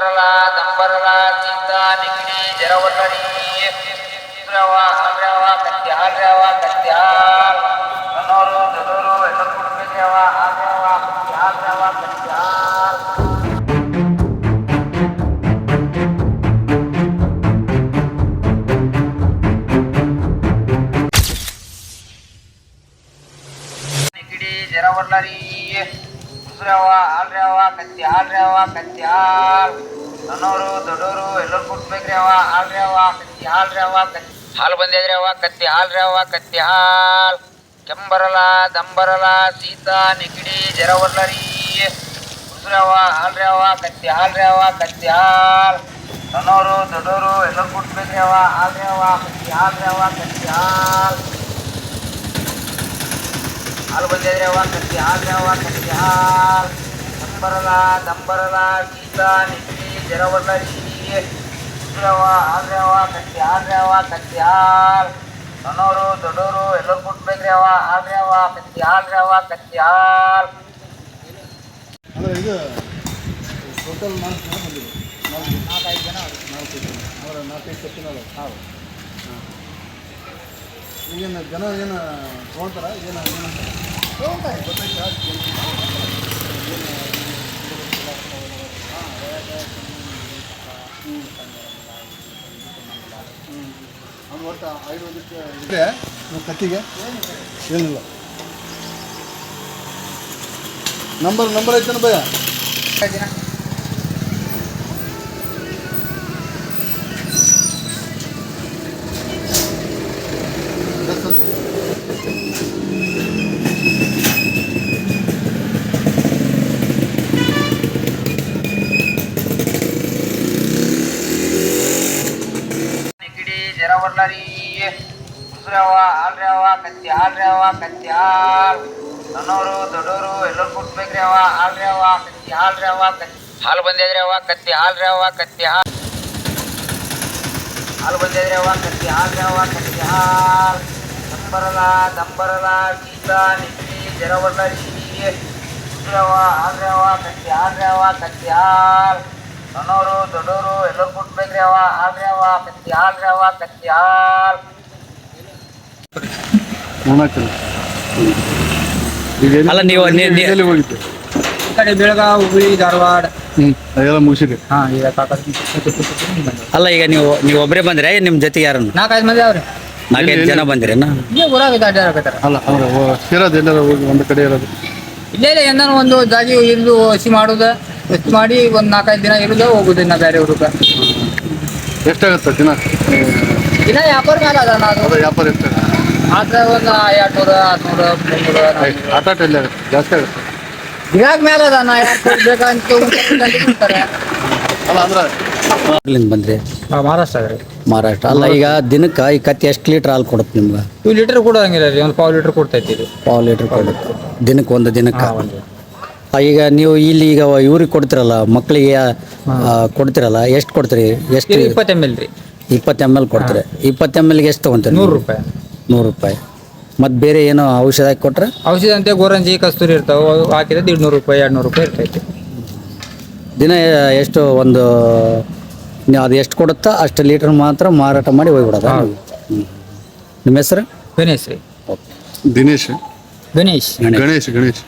ಕಂಬರಲ ದಂಬರಲ ಸೀತ ನಿಗಡಿ ಜರವಲ್ಲರಿ ರವ ಹಾಲ್ರವ ಕತ್ತಿ ಹಾಲ್ರವ ಕತ್ತಿ ಹಾಲ್ ಸಣ್ಣವರು ದೊಡ್ಡವರು ಎಲ್ಲರೂ ಕುಡ್ಬೇಕ್ರವ ಹಾಲ್ರವ ಕತ್ತಿ ಹಾಲ್ರವ ಕತ್ತಿ ಹಾಲ್ ನಿಗಡಿ ಜರವಲ್ಲರಿ ಉಸ್ರವ ಹಾಲ್ರವ ಕತ್ತಿ ಹಾಲ್ರವ ಕತ್ತಿ ಹಾಲ್ ಸಣ್ಣವರು ದೊಡ್ಡವರು ಎಲ್ಲರೂ ಕುಡ್ಬೇಕ್ರಿ ಅವ ಹಾಲ್ರವ ಕತ್ತಿ ಹಾಲ್ರವ ಕತ್ತಿ ಹಾಲು ಬಂದಿದ್ರಿ ಅವ ಕತ್ತಿ ಹಾಲ್ರವ ಕತ್ತಿ ಹಾಲ್ ಕೆಂಬರಲ ದಂಬರಲ ಸೀತ ನಿಗಡಿ ಜರವಲ್ಲರಿ ಉಸ್ರವ ಹಾಲ್ರವ ಕತ್ತಿ ಹಾಲ್ರವ ಕತ್ತಿ ಹಾಲ್ ಸಣ್ಣವರು ದೊಡ್ಡವರು ಎಲ್ಲರೂ ಕುಡ್ಬೇಕ್ರಿ ಅವ ಹಾಲ್ರವ ಕತ್ತಿ ಹಾಲ್ರವ ಕತ್ತಿ ಹಾಲ್ ಹಾಲು ಬಂದಿದ್ರೆ ಅವ ಕತ್ತಿ ಹಾಲ್ರಿ ಅವ ಕತ್ತಿ ಹಾಲ್. ದಂಬರಲ ದಂಬರಲ ಗೀತ ನಿಟ್ಟಿ ಜರವಲ್ಲ ಉಸ್ರವ ಆದ್ರೆ ಅವ ಕತ್ತಿ ಹಾಲ್ರಿ ಅವ ಕತ್ತಿ ಹಾಲ್ ಸಣ್ಣವರು ದೊಡ್ಡವರು ಎಲ್ಲರೂ ಕೊಟ್ಬೇಕ್ರಿ ಅವ ಹಾಲ್ರಿ ಅವ ಕತ್ತಿ ಹಾಲ್ರಿ ಅವ ಕತ್ತಿ ಹಾಲ್. ಅಂದರೆ ಇದು ಟೋಟಲ್ ನಾಲ್ಕು ಜನ ಬಂದಿದೆ ನಾಲ್ಕು ನಾಲ್ಕೈದು ಜನ ನಾಲ್ಕು ಜನ. ಅವರ ನಾಲ್ಕೈದು ಕತ್ತಿನಲ್ಲ ಹಾಂ. ಈಗೇನು ಜನ ಏನು ತೊಗೊಳ್ತಾರ? ಏನು ಅವನು ಆಯುರ್ವೇದಿಕ್ ಇದೆ ನಮ್ಮ ಕತ್ತಿಗೆ? ಏನಿಲ್ಲ. ನಂಬರ್ ನಂಬರ್ ಐತೆ ಭಯ? ನಿಗಡಿ ಜರವಲ್ಲರಿ ಉಸ್ರವ ಹಾಲ್ರಿ ಅವ ಕತ್ತಿ ಹಾಲ್ರಿ ಅವ ಕತ್ತಿ ಹಾಲ್ ಸಣ್ಣವರು ದೊಡ್ಡವರು ಎಲ್ಲರೂ ಕುಟ್ಬೇಕ್ರಿ ಅವ ಹಾಲ್ರಿ ಅವ ಕತ್ತಿ ಹಾಲ್ರಿ ಅವ ಕತ್ತಿ ಹಾಲು ಬಂದಿದ್ರಿ ಅವ ಕತ್ತಿ ಹಾಲ್ರಿ ಅವ ಕತ್ತಿ ಹಾಲ್ ಹಾಲು ಬಂದಿದ್ರಿ ಅವ ಕತ್ತಿ ಹಾಲ್ರಿ ಅವ ಕತ್ತಿ ಹಾಲ್ ದಂಬರಲ ದಂಬರಲ ಗೀತ ನಿಗಡಿ ಜರವಲ್ಲರಿ ಉಸ್ರವ ಹಾಲ್ರಿ ಅವ ಕತ್ತಿ ಹಾಲ್ರಿ ಅವ ಕತ್ತಿ ಹಾಲ್ ಸಣ್ಣವರು ದೊಡ್ಡವರು ಎಲ್ಲರೂ ಕುಟ್ಬೇಕ್ರಿ ಅವ ಹಾಲ್ರಿ ಅವ ಕತ್ತಿ ಹಾಲ್ರಿ ಅವ ಕತ್ತಿ ಹಾಲ್ ಅಲ್ಲ, ನೀವು- ನೀವು- ನೀವು- ಎಲ್ಲಿ ಹೋಗಿದ್ದೆ? ಈ ಕಡೆ ಬೆಳಗಾವಿ ಹುಬ್ಳಿ ಧಾರವಾಡ. ಅದೆಲ್ಲ ಮುಗಿಸಿರಿ ಹಾ ಈಗ ಅಲ್ಲ ಈಗ ನೀವು ನೀವು ಒಬ್ಬರೇ ಬಂದ್ರೆ? ನಿಮ್ಮ ಜೊತೆಗೆ ಯಾರು ನಾಲ್ಕೈದು ಮಂದಿ ಅವ್ರಿ. ನಾಲ್ಕೈದು ಜನ ಬಂದಿರೇನ? ಇಲ್ಲೇ ಊರಾಗ ಅಡ್ಡಾಡಕತ್ತಾರ ಅಲ್ಲ ಅಂದ್ರೆ ಓ- ಸೇರೋದು ಎಲ್ಲಾರು ಹೋಗಿ ಒಂದು ಕಡೆ ಇರೋದು. ಇಲ್ಲೇ ಇಲ್ಲ ಎಂದಾನು ಒಂದು ಜಾಗಿ ಇಲ್ದು ಹಸಿ ಮಾಡುದ. ಹಸಿ ಮಾಡಿ ಒಂದ್ ನಾಲ್ಕೈದು ದಿನ ಇರುದ ಹೋಗುದು ಇನ್ನ ಬೇರೆ ಊರಿಗೆ. ಎಷ್ಟಾಗುತ್ತೆ ದಿನ? ದಿನ ವ್ಯಾಪಾರ ಮೇಲೆ ಅದ ನಾನು ಅದ. ವ್ಯಾಪಾರ ಎಷ್ಟಾಗುತ್ತೆ ಆದ್ರೆ ಒಂದು ಎರಡ್ನೂರ ಹದಿನೂರ ಮುನ್ನೂರ ಆಟ ಆಟ ಎಲ್ಲಿ ಆಗುತ್ತೆ? ಜಾಸ್ತಿ ಆಗುತ್ತೆ? ಗಿರಾಕ್ ಮೇಲೆ ಅದ ನಾ ಯಾರು ಕೊಡ್ಬೇಕಂತ ಇರ್ತಾರೆ ಅಲ್ಲ ಅಂದ್ರೆ? ಬಂದ್ರಿ? ಮಹಾರಾಷ್ಟ್ರ ರೀ. ಮಹಾರಾಷ್ಟ್ರ. ಅಲ್ಲ ಈಗ ದಿನಕ್ಕೆ ಈ ಕತ್ತಿ ಎಷ್ಟು ಲೀಟ್ರ್ ಹಾಲು ಕೊಡುತ್ತೆ ನಿಮ್ಗೆ? ಇವು ಲೀಟರ್ ಕೊಡೋಂಗಿಲ್ಲ ರೀ ಒಂದು ಪಾವು ಲೀಟರ್ ಕೊಡ್ತೈತಿ ಇದು. ಪಾವು ಲೀಟ್ರ್ ಕೊಡುತ್ತೆ. ದಿನಕ್ಕೆ ಒಂದು ದಿನಕ್ಕೆ? ಈಗ ನೀವು ಇಲ್ಲಿ ಈಗ ಇವ್ರಿಗೆ ಕೊಡ್ತಿರಲ್ಲ ಮಕ್ಕಳಿಗೆ ಕೊಡ್ತಿರಲ್ಲ ಎಷ್ಟು ಕೊಡ್ತೀರಿ? ಎಷ್ಟು ಇಪ್ಪತ್ತು ಎಂ ಎಲ್ ರೀ. ಇಪ್ಪತ್ತು ಎಂ ಎಲ್ ಕೊಡ್ತೀರಿ? ಇಪ್ಪತ್ತು ಎಂ ಎಲ್ಗೆ ಎಷ್ಟು ತೊಗೊಂತೀರಿ ನೂರು ರೂಪಾಯಿ. ನೂರು ರೂಪಾಯಿ. ಮತ್ತು ಬೇರೆ ಏನೋ ಔಷಧ ಹಾಕಿ ಕೊಟ್ರೆ? ಔಷಧ ಅಂತೆ ಗೋರಂಜಿ ಕಸ್ತೂರಿ ಇರ್ತಾವೆ ಅವು ಹಾಕಿದ್ರೆ ದೀಡ್ ನೂರು ರೂಪಾಯಿ ಎರಡು ನೂರು ರೂಪಾಯಿ ಇರ್ತೈತಿ. ದಿನ ಎಷ್ಟು ಒಂದು ನೀವು ಅದು ಎಷ್ಟು ಕೊಡುತ್ತಾ ಅಷ್ಟು ಲೀಟ್ರ್ ಮಾತ್ರ ಮಾರಾಟ ಮಾಡಿ ಹೋಗ್ಬಿಡೋದ. ನಿಮ್ಮ ಹೆಸರು? ಗಣೇಶ್ ರೀ. ದಿನೇಶ್. ಗಣೇಶ್. ಗಣೇಶ್ ಗಣೇಶ್.